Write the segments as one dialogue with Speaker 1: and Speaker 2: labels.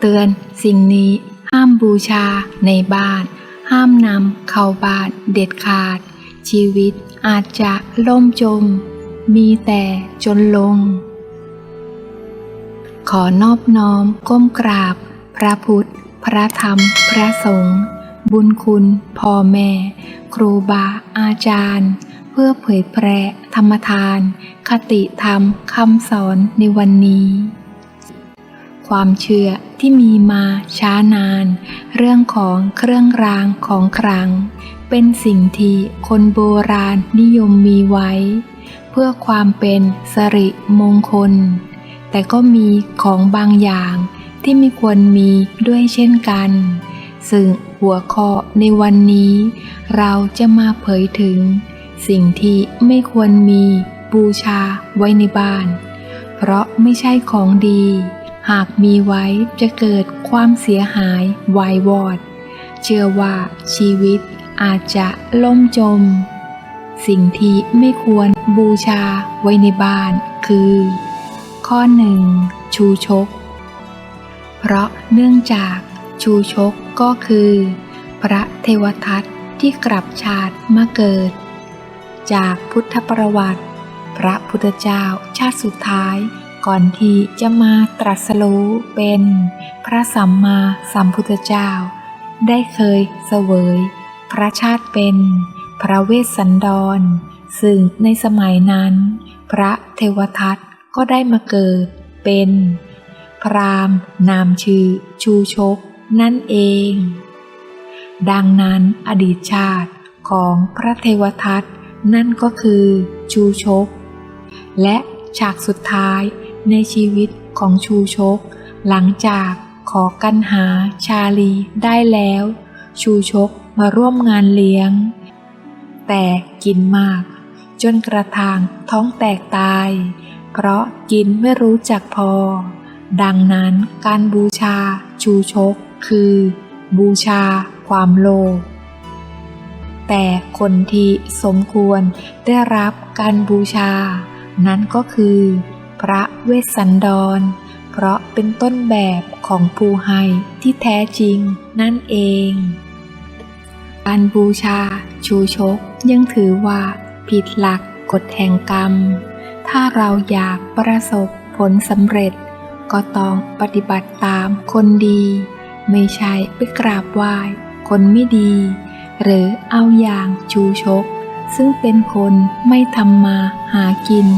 Speaker 1: เตือน สิ่งนี้ ห้ามบูชาในบ้าน ห้ามนำเข้าบ้านเด็ดขาด ชีวิตอาจจะล่มจม มีแต่จนลง ขอนอบน้อมก้มกราบ พระพุทธ พระธรรม พระสงฆ์บุญคุณพ่อแม่ ครูบาอาจารย์ เพื่อเผยแพร่ธรรมทาน คติธรรมคำสอนในวันนี้ ความเชื่อที่มีมาช้านาน เรื่องของเครื่องรางของขลัง เป็นสิ่งที่คนโบราณนิยมมีไว้ เพื่อความเป็นสิริมงคล แต่ก็มีของบางอย่างที่ไม่ควรมีด้วยเช่นกัน ซึ่งหัวข้อในวันนี้ เราจะมาเผยถึง สิ่งที่ไม่ควรมีบูชาไว้ในบ้าน เพราะไม่ใช่ของดี หากมีไว้จะเกิดความเสียหายวายวอด เชื่อว่าชีวิตอาจจะล่มจม สิ่งที่ไม่ควรบูชาไว้ในบ้านคือ ข้อหนึ่งชูชก เพราะเนื่องจากชูชกก็คือ พระเทวทัตที่กลับชาติมาเกิด จากพุทธประวัติ พระพุทธเจ้าชาติสุดท้าย ก่อนที่จะมาตรัสรู้เป็นพระสัมมาสัมพุทธเจ้า ได้เคยเสวย พระชาติเป็น พระเวสสันดร ซึ่งในสมัยนั้น พระเทวทัตก็ได้มาเกิดเป็น พรามนามชื่อชูชกนั่นเอง ดังนั้นอดีตชาติของพระเทวทัตนั่นก็คือชูชก และฉากสุดท้าย ในชีวิตของชูชก หลังจากขอกันหาชาลีได้แล้ว ชูชกมาร่วมงานเลี้ยง แต่กินมาก จนกระทางท้องแตกตาย เพราะกินไม่รู้จักพอ ดังนั้นการบูชาชูชกคือ บูชาความโลภแต่คนที่สมควรได้รับการบูชา นั้นก็คือ พระเวสสันดร เพราะเป็นต้นแบบของภูไฮที่แท้จริงนั่นเองการบูชาชูชกยังถือว่าผิดหลักกฎแห่งกรรม ถ้าเราอยากประสบผลสำเร็จ ก็ต้องปฏิบัติตามคนดี ไม่ใช่ไปกราบไหว้คนไม่ดี หรือเอาอย่างชูชก ซึ่งเป็นคนไม่ทำมาหากิน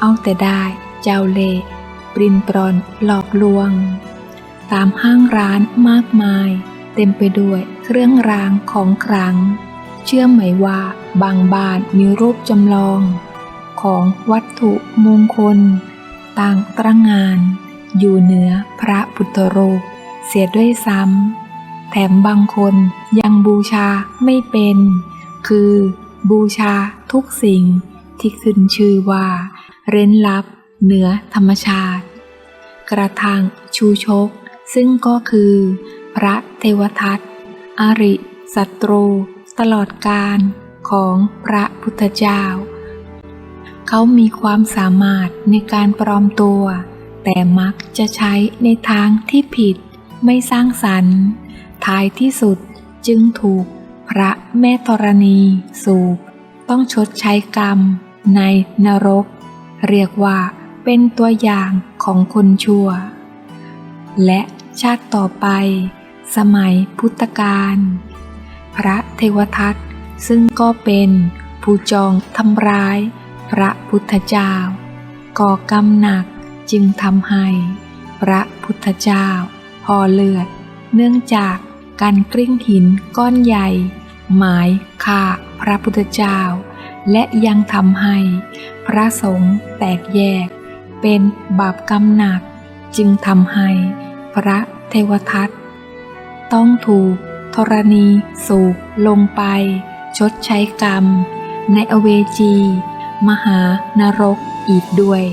Speaker 1: เอาแต่ได้ เจ้าเล่ปรินปรอนหลอกลวง ตามห้างร้านมากมาย เต็มไปด้วยเครื่องรางของขลังเชื่อไหมว่าบางบ้านมีรูปจำลอง ของวัตถุมงคล ต่างตระงาน อยู่เหนือพระพุทธรูปเสียด้วยซ้ำ แถมบางคนยังบูชาไม่เป็น คือบูชาทุกสิ่งที่ขึ้นชื่อว่า เร้นลับ เหนือธรรมชาติ กระทั่งชูชก ซึ่งก็คือ พระเทวทัตอริศัตรู ตลอดการของพระพุทธเจ้า เขามีความสามารถในการปลอมตัว แต่มักจะใช้ในทางที่ผิดไม่สร้างสรรค์ท้ายที่สุดจึงถูกพระแม่ธรณีสูบ ต้องชดใช้กรรมในนรก เรียกว่า เป็นตัวอย่างของคนชั่ว และชาติต่อไป สมัยพุทธกาลพระเทวทัตซึ่งก็เป็นผู้จองทำร้าย พระพุทธเจ้า ก่อกรรมหนักจึงทำให้ พระพุทธเจ้าพอเลือด เนื่องจากการกลิ้งหินก้อนใหญ่ หมายฆ่าพระพุทธเจ้า และยังทำให้ พระสงฆ์แตกแยก เป็นบาปกรรมหนักจึงทำให้พระเทวทัตต้องถูกธรณีสูบลงไป ชดใช้กรรม ในอเวจี มหานรกอีกด้วย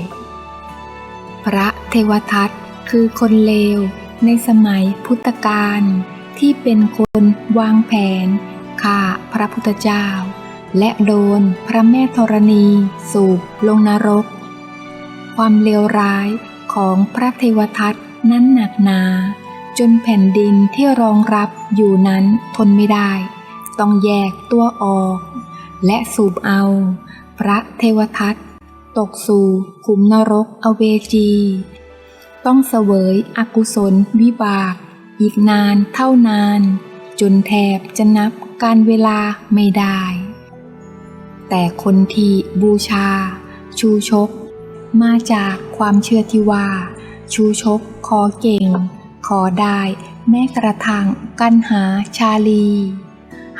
Speaker 1: พระเทวทัตคือคนเลวในสมัยพุทธกาลที่เป็นคนวางแผนฆ่าพระพุทธเจ้า และโดนพระแม่ธรณีสูบลงนรก ความเลวร้ายของพระเทวทัตนั้นหนักหนา จนแผ่นดินที่รองรับอยู่นั้นทนไม่ได้ ต้องแยกตัวออก และสูบเอา พระเทวทัตตกสู่ขุมนรกอเวจี ต้องเสวยอกุศลวิบาก อีกนานเท่านาน จนแทบจะนับการเวลาไม่ได้ แต่คนที่บูชา ชูชก มาจากความเชื่อที่ว่า ชูชกขอเก่ง ขอได้แม้กระทั่งกันหาชาลี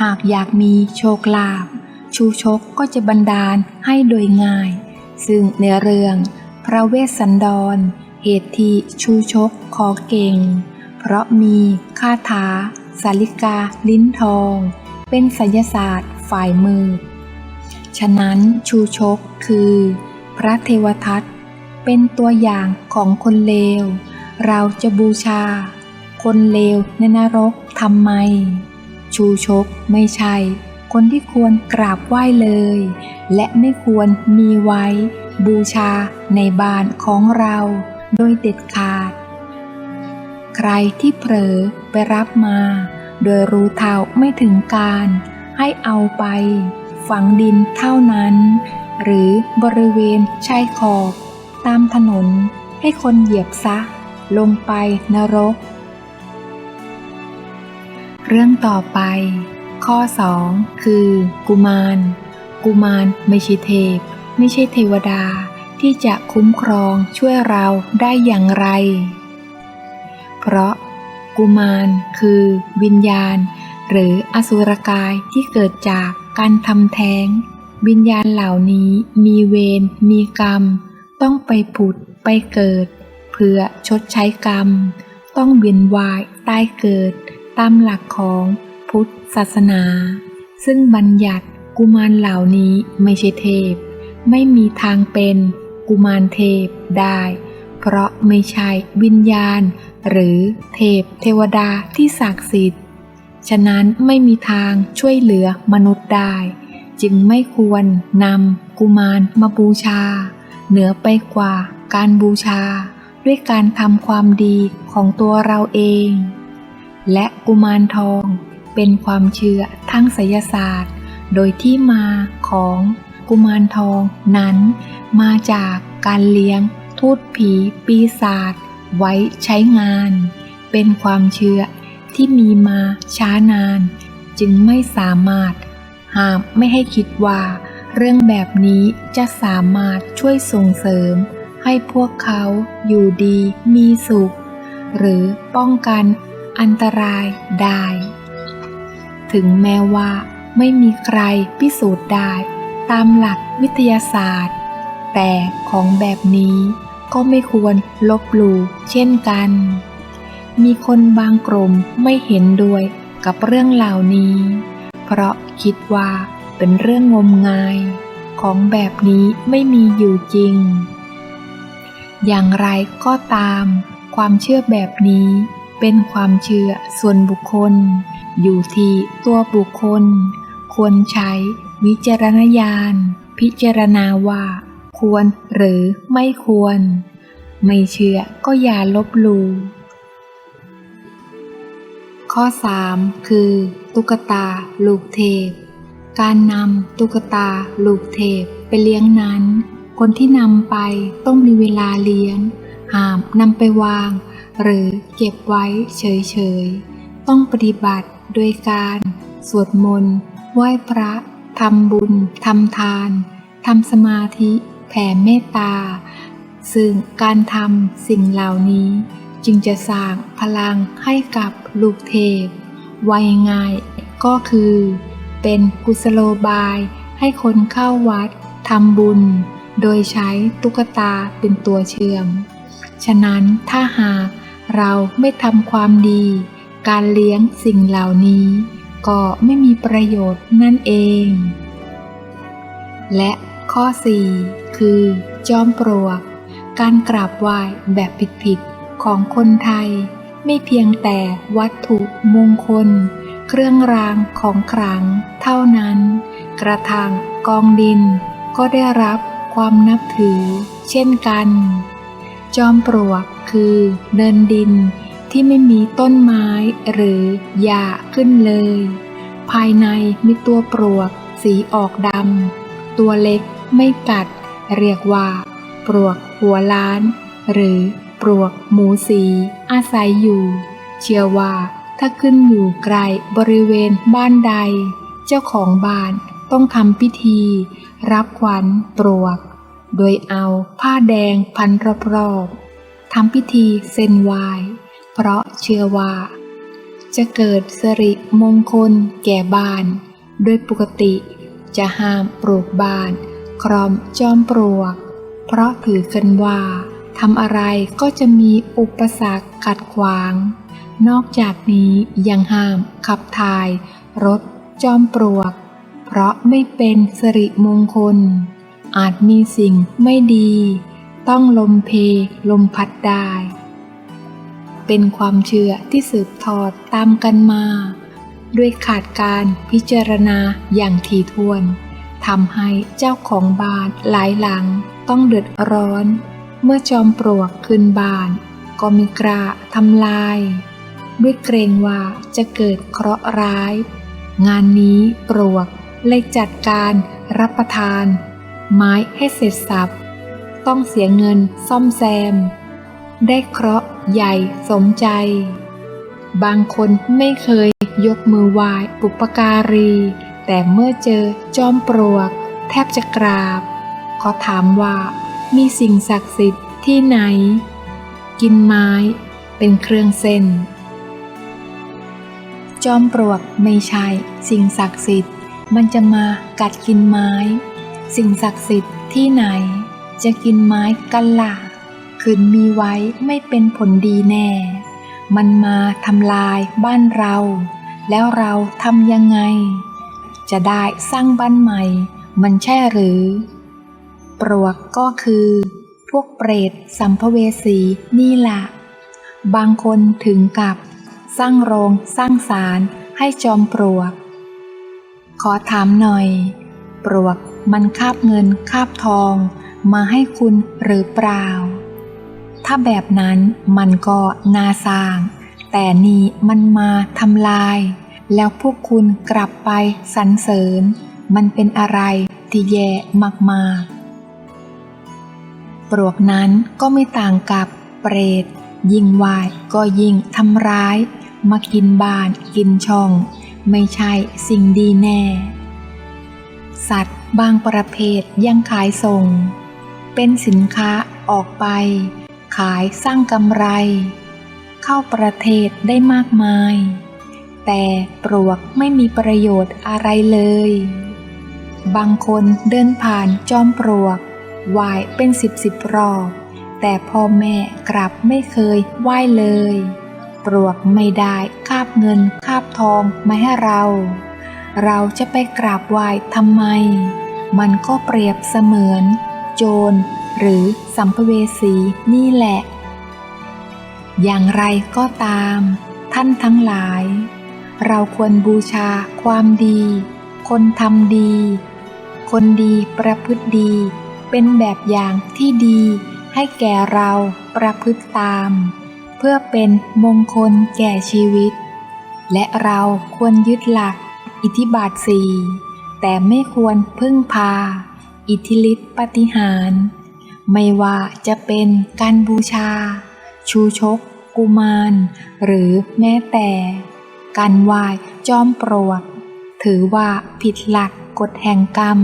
Speaker 1: หากอยากมีโชคลาภชูชกก็จะบันดาลให้โดยง่าย ซึ่งในเรื่องพระเวสสันดร เหตุที่ชูชกขอเก่ง เพราะมีคาถาสาลิกาลิ้นทอง เป็นไสยศาสตร์ฝ่ายมือ ฉะนั้นชูชกคือ พระเทวทัตเป็นตัวอย่างของคนเลว เราจะบูชา คนเลวในนรกทำไม ชูชกไม่ใช่ คนที่ควรกราบไหว้เลย และไม่ควรมีไว้ บูชาในบ้านของเราโดยเด็ดขาด ใครที่เผลอไปรับมา โดยรู้เท่าไม่ถึงการ ให้เอาไป ฝังดินเท่านั้น หรือบริเวณชายขอบ ตามถนนให้คนเหยียบซะ ลงไปนรก เรื่องต่อไป ข้อ 2 คือ กุมาร กุมารไม่ใช่เทพ ไม่ใช่เทวดาที่จะคุ้มครองช่วยเราได้อย่างไร เพราะ กุมารคือ วิญญาณ หรืออสุรกายที่เกิดจากการทำแท้ง วิญญาณเหล่านี้มีเวร มีกรรม ต้องไปผุด ไปเกิด เพื่อชดใช้กรรม ต้องเวียนว่ายตายเกิด ตามหลักของพุทธศาสนา ซึ่งบัญญัติกุมารเหล่านี้ไม่ใช่เทพ ไม่มีทางเป็นกุมารเทพได้ เพราะไม่ใช่วิญญาณ หรือเทพเทวดาที่ศักดิ์สิทธิ์ ฉะนั้นไม่มีทางช่วยเหลือมนุษย์ได้ จึงไม่ควรนำกุมารมาบูชา เหนือไปกว่าการบูชา ด้วยการทำความดีของตัวเราเอง และกุมารทองเป็นความเชื่อทั้งไสยศาสตร์ โดยที่มาของกุมารทองนั้นมาจากการเลี้ยงทูตผีปีศาจไว้ใช้งาน เป็นความเชื่อที่มีมาช้านาน จึงไม่สามารถ ห้ามไม่ให้คิดว่า เรื่องแบบนี้จะสามารถช่วยส่งเสริม ให้พวกเขาอยู่ดีมีสุข หรือป้องกันอันตรายได้ ถึงแม้ว่าไม่มีใครพิสูจน์ได้ ตามหลักวิทยาศาสตร์ แต่ของแบบนี้ก็ไม่ควรลบหลู่เช่นกัน มีคนบางกลุ่มไม่เห็นด้วยกับเรื่องเหล่านี้ เพราะคิดว่าเป็นเรื่องงมงาย ของแบบนี้ไม่มีอยู่จริง อย่างไรก็ตาม ความเชื่อแบบนี้เป็นความเชื่อส่วนบุคคล อยู่ที่ตัวบุคคล ควรใช้วิจารณญาณ พิจารณาว่า ควรหรือไม่ควร ไม่เชื่อก็อย่าลบหลู่ ข้อ 3 คือ ตุ๊กตา ลูกเทพ การนำตุ๊กตา ลูกเทพ ไปเลี้ยงนั้น คนที่นำไปต้องมีเวลาเลี้ยงห้ามนำไปวาง หรือเก็บไว้เฉยๆ ต้องปฏิบัติโดยการ สวดมนต์ ไหว้พระ ทำบุญ ทำทาน ทำสมาธิ แผ่เมตตา ซึ่งการทำสิ่งเหล่านี้ จึงจะสร้างพลังให้กับลูกเทพไว้ง่ายก็คือ เป็นกุศโลบายให้คนเข้าวัดทำบุญ โดยใช้ตุ๊กตาเป็นตัวเชื่อม ฉะนั้นถ้าหากเราไม่ทำความดี การเลี้ยงสิ่งเหล่านี้ ก็ไม่มีประโยชน์นั่นเอง และข้อ 4 คือ จอมปลวก การกราบไหว้แบบผิดๆ ของคนไทย ไม่เพียงแต่วัตถุมงคล เครื่องรางของขลังเท่านั้น กระทั่งกองดิน ก็ได้รับความนับถือ เช่นกัน จอมปลวกคือเนินดินที่ที่ไม่มีต้นไม้หรือหญ้าขึ้นเลย ภายในมีตัวปลวกสีออกดำตัวเล็กไม่กัด เรียกว่า ปลวกหัวล้าน หรือ ปลวกหมูสี อาศัยอยู่ เชื่อว่าถ้าขึ้นอยู่ไกลบริเวณบ้านใด เจ้าของบ้านต้องทำพิธี รับขวัญปลวก โดยเอาผ้าแดงพันรอบๆทำพิธีเส้นไหวเพราะเชื่อว่า จะเกิดสิริมงคลแก่บ้าน โดยปกติจะห้ามปลูกบ้าน ครอมจอมปลวก เพราะถือกันว่า ทำอะไรก็จะมีอุปสรรคขัดขวาง นอกจากนี้ยังห้ามขับถ่าย รถ จอมปลวก เพราะไม่เป็นสิริมงคล อาจมีสิ่งไม่ดี ต้องลมเพลมพัดได้ เป็นความเชื่อที่สืบทอดตามกันมา ด้วยขาดการพิจารณาอย่างถี่ถ้วนทำให้เจ้าของบ้านหลายหลังต้องเดือดร้อน เมื่อจอมปลวกขึ้นบาน ก็มีกระทำลาย ด้วยเกรงว่าจะเกิดเคราะห์ร้าย งานนี้ปลวกเลยจัดการรับประทาน ไม้ให้เสร็จสับต้องเสียเงินซ่อมแซม ได้เคราะห์ใหญ่สมใจ บางคนไม่เคยยกมือไหว้ปุปการี แต่เมื่อเจอจอมปลวก แทบจะกราบ ขอถามว่า มีสิ่งศักดิ์สิทธิ์ที่ไหน กินไม้เป็นเครื่องเส้น จอมปลวกไม่ใช่สิ่งศักดิ์สิทธิ์ มันจะมากัดกินไม้ สิ่งศักดิ์สิทธิ์ที่ไหน จะกินไม้กันล่ะคืนมีไว้ไม่เป็นผลดีแน่ มันมาทำลายบ้านเรา แล้วเราทำยังไง จะได้สร้างบ้านใหม่ มันใช่หรือ ปลวกก็คือ พวกเปรตสัมภเวสีนี่ละบางคนถึงกับ สร้างโรงสร้างศาลให้จอมปลวก ขอถามหน่อย ปลวกมันคาบเงินคาบทองมาให้คุณหรือเปล่า ถ้าแบบนั้นมันก็น่าสร้าง แต่นี่มันมาทำลาย แล้วพวกคุณกลับไปสรรเสริญ มันเป็นอะไรที่แย่มากๆ ปลวกนั้นก็ไม่ต่างกับเปรต ยิ่งไหวก็ยิ่งทำร้าย มากินบ้านกินช่อง ไม่ใช่สิ่งดีแน่ สัตว์บางประเภทยังขายส่ง เป็นสินค้าออกไป ขายสร้างกำไร เข้าประเทศได้มากมาย แต่ปลวกไม่มีประโยชน์อะไรเลย บางคนเดินผ่านจอมปลวก ไหว้เป็นสิบสิบรอบแต่พ่อแม่กลับไม่เคยไหว้เลย ปลวกไม่ได้คาบเงินคาบทองมาให้เรา เราจะไปกราบไหว้ทำไม มันก็เปรียบเสมือน โจร หรือสัมภเวสีนี่แหละ อย่างไรก็ตาม ท่านทั้งหลาย เราควรบูชาความดี คนทำดี คนดีประพฤติดี เป็นแบบอย่างที่ดีให้แก่เราประพฤติตาม เพื่อเป็นมงคลแก่ชีวิต และเราควรยึดหลักอิทธิบาทสี่แต่ไม่ควรพึ่งพา อิทธิฤทธิปฏิหาร ไม่ว่าจะเป็นการบูชา ชูชก กุมาร หรือแม้แต่ การไหว้จอมปลวก ถือว่าผิดหลักกฎแห่งกรรม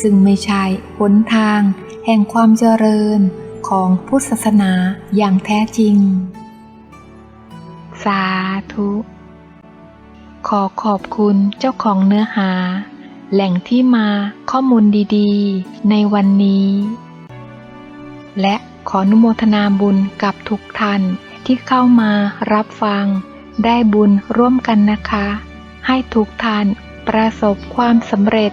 Speaker 1: ซึ่งไม่ใช่หนทาง แห่งความเจริญของพุทธศาสนาอย่างแท้จริง สาธุ ขอขอบคุณเจ้าของเนื้อหา แหล่งที่มาข้อมูลดีๆ ในวันนี้ และขออนุโมทนาบุญกับทุกท่านที่เข้ามารับฟัง ได้บุญร่วมกันนะคะ ให้ทุกท่านประสบความสำเร็จ